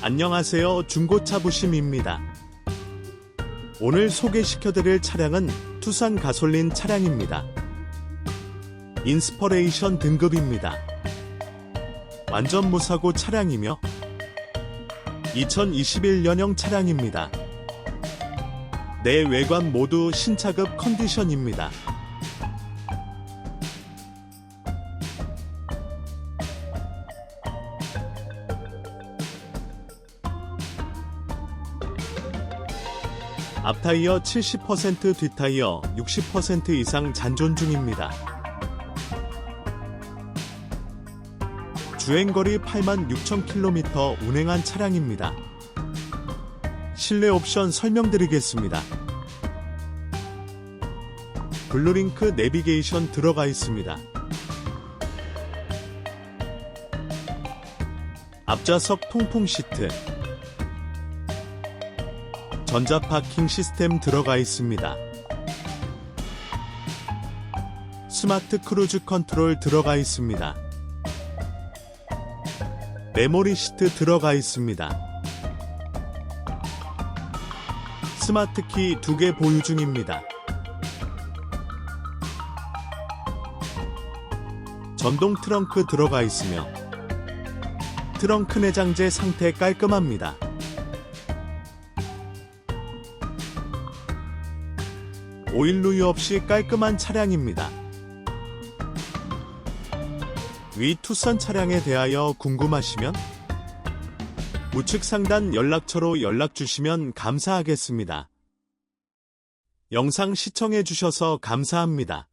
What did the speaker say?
안녕하세요. 중고차 부심입니다. 오늘 소개시켜드릴 차량은 투싼 가솔린 차량입니다. 인스퍼레이션 등급입니다. 완전 무사고 차량이며 2021년형 차량입니다. 내 외관 모두 신차급 컨디션입니다. 앞타이어 70% 뒷타이어 60% 이상 잔존 중입니다. 주행거리 86,000km 운행한 차량입니다. 실내 옵션 설명드리겠습니다. 블루링크 내비게이션 들어가 있습니다. 앞좌석 통풍 시트 전자 파킹 시스템 들어가 있습니다. 스마트 크루즈 컨트롤 들어가 있습니다. 메모리 시트 들어가 있습니다. 스마트 키두개 보유 중입니다. 전동 트렁크 들어가 있으며 트렁크 내장재 상태 깔끔합니다. 오일 누유 없이 깔끔한 차량입니다. 위 투싼 차량에 대하여 궁금하시면 우측 상단 연락처로 연락 주시면 감사하겠습니다. 영상 시청해 주셔서 감사합니다.